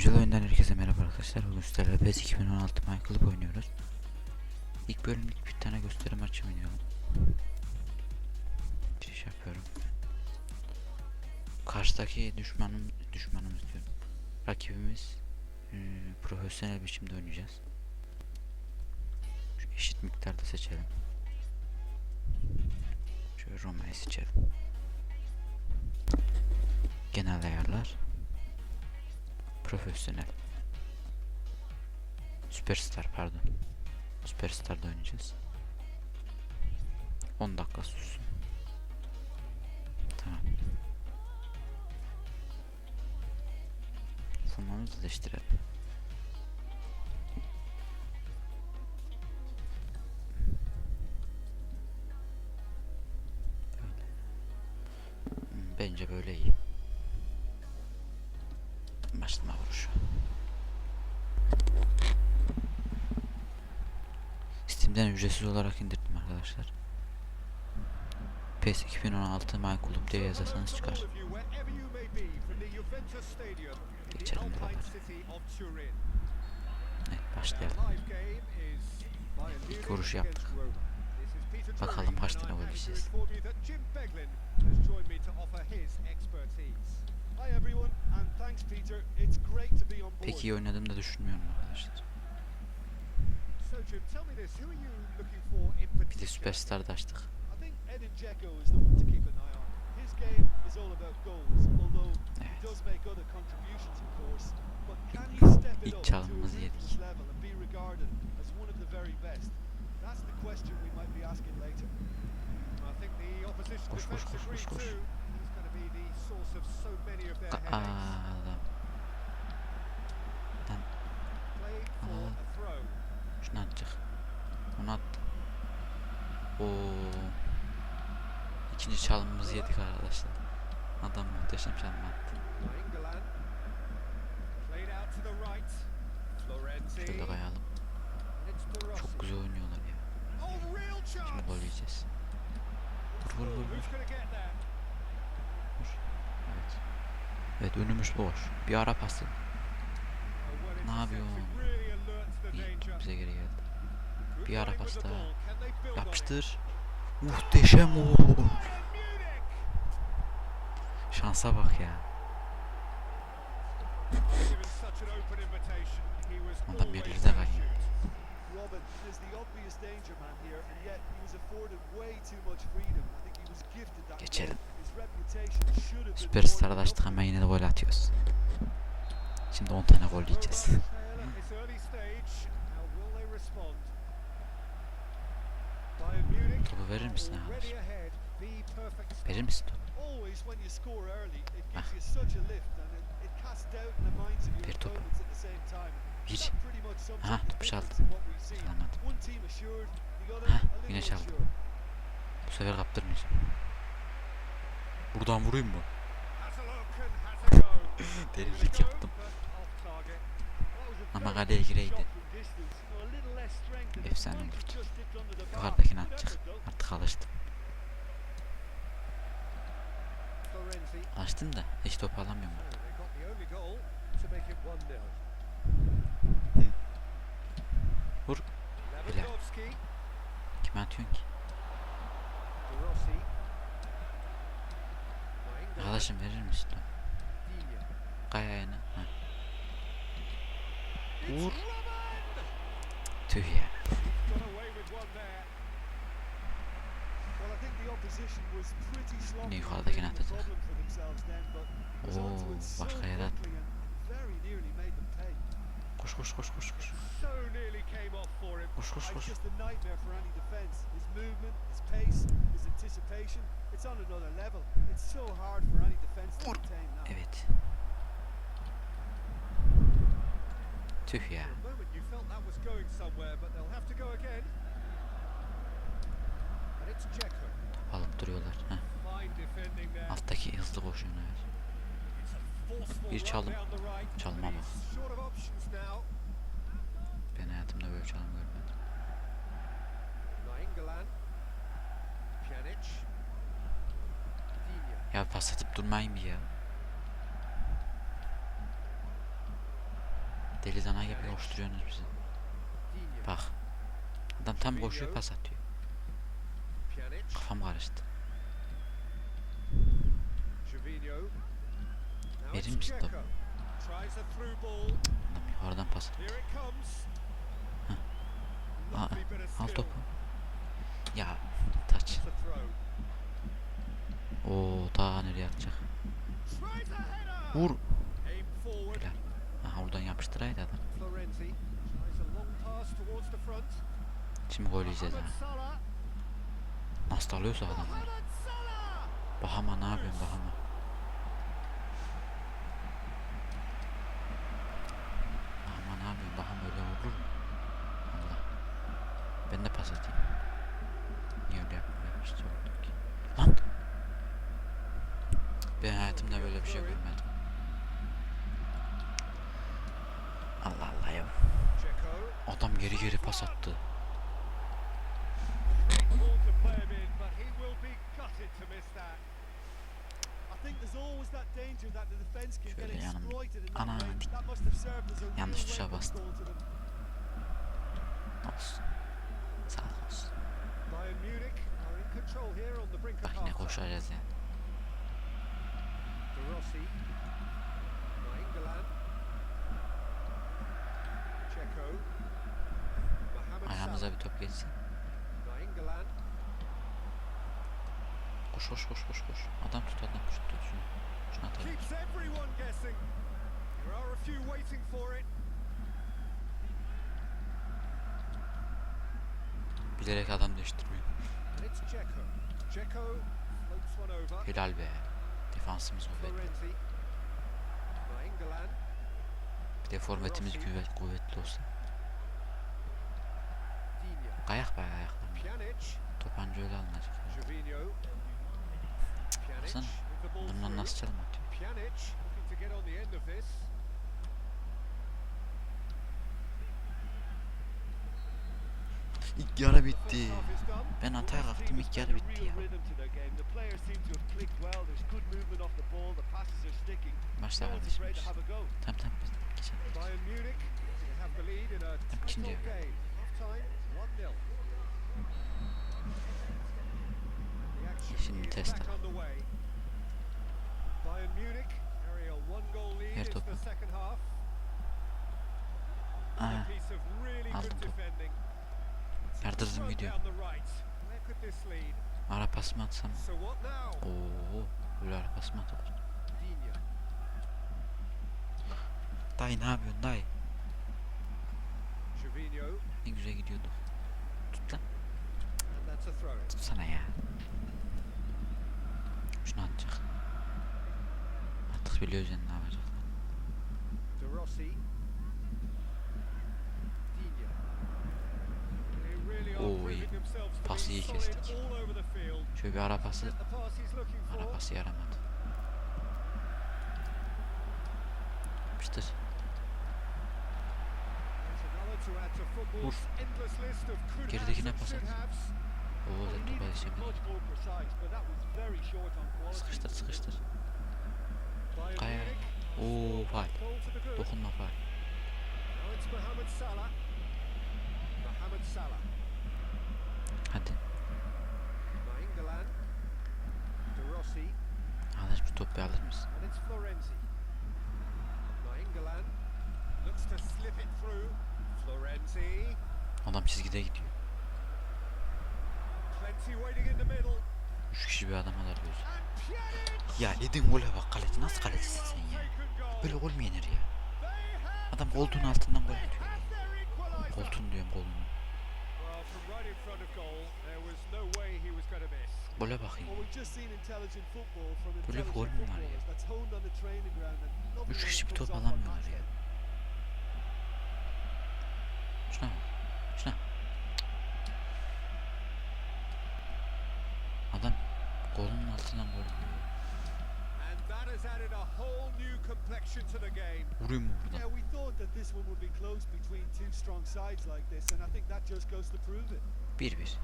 Güncel oyundan herkese merhaba arkadaşlar. Bugün sizlerle PES 2016 Michael'ı oynuyoruz. İlk bölümlük bir tane gösteri maçı oynuyorum. Giriş yapıyorum. Karşıdaki düşmanım, düşmanımız diyorum. Rakibimiz eee, profesyonel biçimde oynayacağız. Şu eşit miktarda seçelim. Şöyle Roma'yı seçelim. Genel ayarlar. Profesyonel. Süperstar pardon. Süperstar'da oynayacağız. 10 dakika sussun. Tamam. Formamızı değiştirelim. Bence böyle iyi. Başlama vuruşu. Steam'den ücretsiz olarak indirdim arkadaşlar. PES 2016 My Club diye yazarsanız çıkar. Geçelim. Evet başlayalım. İlk vuruş yaptık. Bakalım kaç tane gol Pek iyi oynadığımı da düşünmüyorum arkadaşlar. Bir de Süperstar da açtık. Evet. İlk- çalımımızı yedik. Koş, koş, koş, koş, koş. Adam. Lan Played for Aa. a throw. şunu atacak. Onu attı. Oo. İkinci çalımımızı yedik arkadaşlar. Adam muhteşem çalım attı. Şöyle kayalım. Çok güzel oynuyorlar ya. Oh, Şimdi gol yiyeceğiz. Vur vur vur Who's vur. going to get there? Evet. Evet önümüz boş. Bir ara pası. Ne yapıyor? İyi, danger. bize geri geldi. Bir ara pasta. Yapıştır. Muhteşem o. Şansa bak ya. Adam always yerleri de gonna kayıyor. Robin is the obvious danger man here, and yet he was afforded way too much freedom. Geçelim. Süperstar'da açtık ama yine de gol atıyoruz. Şimdi 10 tane gol yiyeceğiz. Topu verir misin abi? Verir misin topu? Ah. Bir topu. Bir. Aha, topu çaldı. Çalamadım. One team assured, the other Hah, a yine çaldı. Bu sefer kaptırmayacağım. Buradan vurayım mı? Delilik yaptım. Ama kaleye gireydi. Efsane bar. Yukarıdakini atacak. Artık alıştım. Alıştım da hiç top alamıyorum. 1-0. Vur. Lewandowski, Kime atıyorsun ki? De Rossi. Nainggolan, Arkadaşım verir misin topu? Digne. Kay ayağını. Ha. It's Vur. Robben! Tüh ya. Got away with one there. Well, I think the opposition was pretty sloppy in yukarıdakini atacak. Oo, başka them pay. Koş koş koş koş koş. Koş koş koş. Vur. Evet. Tüh ya. Alıp duruyorlar. Heh. Alttaki hızlı koşuyor evet. Bir çalım. down hayatımda böyle çalım görmedim. Pjanic. Digne. Ya pas atıp durmayın bir ya. Deli dana gibi koşturuyorsunuz bizi. Bak. Adam tam koşuyor pas atıyor. Kafam karıştı. Verir misin topu? Adam yukarıdan pas atıyor. Aa, Al topu. Ya taç. Oo daha nereye atacak? Vur. Helal. Aha oradan yapıştıraydı adam. Şimdi gol yiyeceğiz ha. Nasıl alıyorsa Salah. Bahama ne yapıyorsun Bahama öyle vurur mu? Allah. Ben de pas atayım. Niye öyle yapmıyorum işte olduk ki. Lan! Ben hayatımda böyle bir şey görmedim. Allah Allah ya. Dzeko. Adam geri geri pas attı. Ball to play him in, but he will be gutted to miss that. I think there's always that danger that the defence can get Şöyle yanım- Ana, yanlış tuşa bastım. Olsun. Sağ olsun. Bak yine koşacağız yani. Ayağımıza bir top geçsin. Koş koş koş koş koş. Adam tut adam tut tut şunu. Şunu atalım. Keeps everyone guessing. There are a few waiting for it. Bilerek adam değiştirmiyor. Helal be. Defansımız kuvvetli. Bir de forvetimiz kuvvet, kuvvetli. Digne. Kayak be ayaklarına. Pjanic. Topancı öyle alınacak. Ball Bundan nasıl çalım atıyor? İlk yarı bitti. Ben atağa kalktım ilk yarı bitti ya. Başla kardeşim. Tamam tamam. Geçelim. Munich they Şimdi is test back alalım. underway. Bayern Munich carry a one goal lead Ver topu. the second half. Aa, A piece of really aldım topu. Yardırdım gidiyor. Ara pas mı atsam? Oo, böyle ara pas mı? Digne. Dayı ne yapıyorsun? Gervinho. Ne güzel gidiyorduk. Tut lan. Tutsana ya. Şunu atacak. Artık biliyoruz yani ne yapacak. Oo, iyi. Pası iyi kestik. Şöyle bir ara pası. Ara pası yaramadı. Yapıştır. Haves Geridekine pas at. Oo sen topa quality. Sıkıştır sıkıştır. Kaya. Munich. Oo faal. Dokunma faal. Hadi. Arkadaş bu topu alır mısın? Adam çizgide gidiyor. Üç kişi bir adam alır. Ya yedin gole bak kaleci. Nasıl kalecisin sen ya? Böyle gol mü yenir ya? Adam koltuğun altından gol atıyor. Koltuğun diyorum kolunu. Gole bakayım. Böyle bir gol mü var ya? Üç kişi bir top alamıyorlar ya. Şuna bak. Şuna. Adam golünün altından gol yiyor. And that has added a whole new complexion to the game. Vurayım mı Yeah, buradan? we thought that this one would be close between two strong sides like this, and I think that just goes to prove it. 1-1.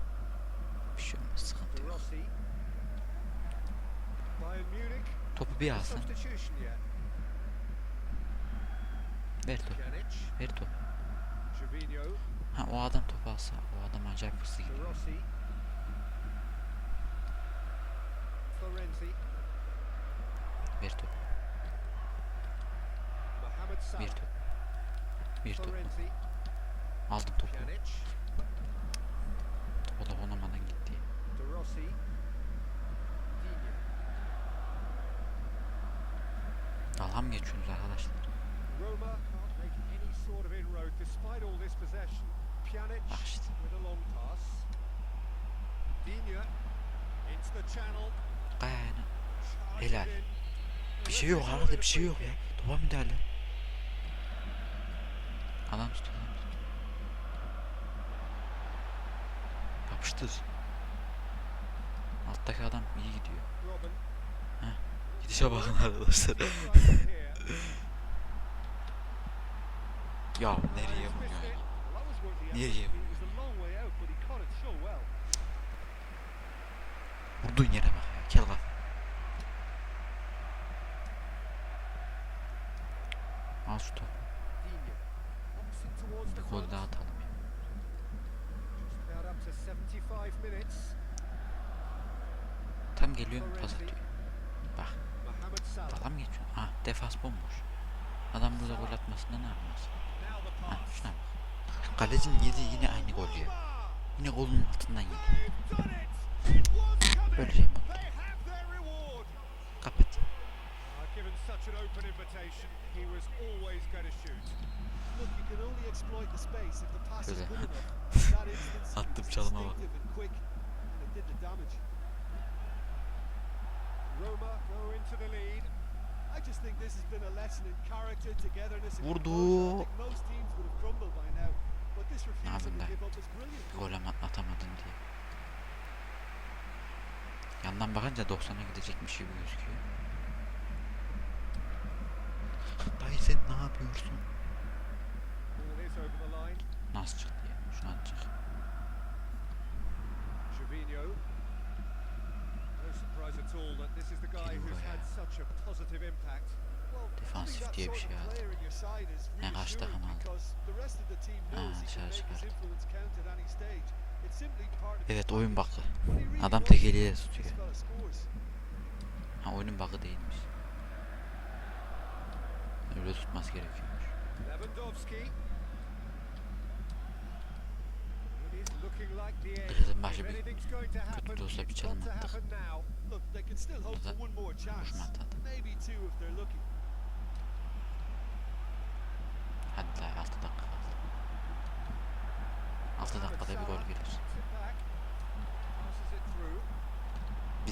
Bir şey olmaz sıkıntı yok. Topu bir alsın. Ver topu. Ver topu. Ha o adam topu alsa. O adam acayip hızlı gidiyor. Rossi, Florenzi, Ver topu. Mohamed Ver Salah, topu. Ver topu. Florenzi, Aldım topu. Pjanic, Topa da konamadan gitti. De Rossi, Digne, Dalga mı geçiyorsunuz arkadaşlar? Roma can't make any sort of inroad despite all this possession. Pjanic Bak işte. with a long pass. Digne into the channel. Charges Helal. Bir şey yok arada bir şey yok ya. Topa müdahale. Adam tut adam tut. Yapıştır. Alttaki adam iyi gidiyor. Robin. Gidişe bakın arkadaşlar. Ya nereye vuruyor. Nereye well. Vurduğun yere bak. Gel lan. Al şu topu. Bir gol daha atalım ya. Just about up to 75 minutes. Tam geliyorum pas atıyor. Bak. Dalga mı geçiyorsun? Ha defans bomboş. Adam burada gol atmasında ne yapmaz? Ha şuna bak. Kalecinin yediği yine aynı gol ya. Yine golün altından yedi. Böyle şey mi? Kapat. Given such an open invitation, he was always going to shoot. Look, you can only exploit the space if the pass is Şöyle. Attım çalıma bak. instinctive and quick, and it did the damage. Roma go into the lead. I just think this has been a lesson in character, togetherness, and Vurdu. composure. I think most teams would have crumbled by now, but this refusal yapayım to ben? give up is brilliant. Gol ama atamadın diye. Yandan bakınca 90'a gidecekmiş gibi gözüküyor. Dayı sen ne yapıyorsun? Nasıl çıktı ya? Şunu atacak. Defansif diye bir şey is Ne reassuring takım aldı. Ha, dışarı çıkardı. Evet oyun bakı. Adam wants tek it, eliyle this tutuyor. Ha oyunun bakı değilmiş. Öyle tutması gerekiyormuş. Kızın başı bir happen, de olsa bir çalım attık. Burada. Boşuna atadı.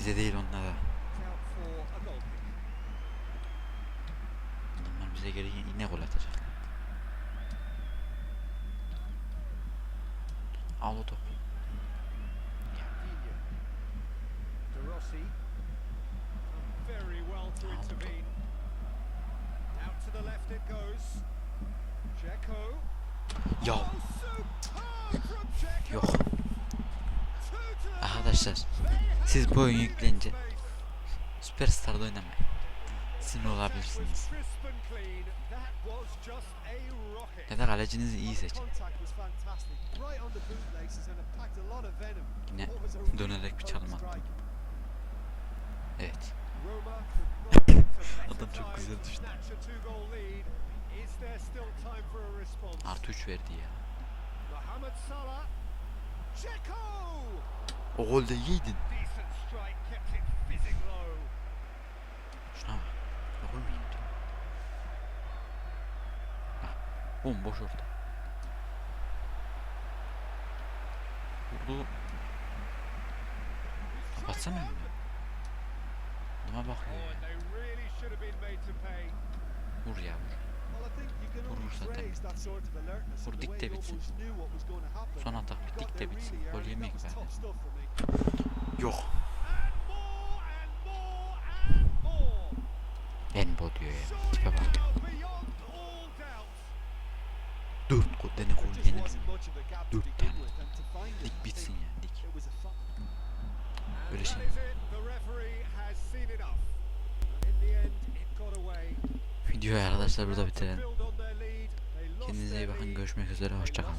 Bize değil onlara. Adamlar bize geri yine gol atacak. Al o topu. Ya yok. Arkadaşlar siz bu oyun space. Süperstar'da oynamayın. Sinir olabilirsiniz. Ya da kalecinizi iyi seçin. Yine dönerek bir çalım attım. Evet. Adam çok güzel düştü. Artı 3 verdi ya. O golde yiydin. Decent strike, kept it fizzing low. Şuna bak. Ya Gol mü yedi? Bak. Bomboş orta. Vurdu. Kapatsana önünü. Adama and ya. Vur ya vur. Vur and the way dikte bitsin. Son atak got dikte bitsin. Gol early. yemeyin That was be. tough stuff for me. Yok. Ben bu diyor ya. Tipe bak. Dört gol. Dene gol yenir. Dört tane. I bitsin ya. Fun. And Öyle şey. Videoyu arkadaşlar burada bitirelim. Kendinize iyi bakın. Görüşmek üzere. Hoşçakalın.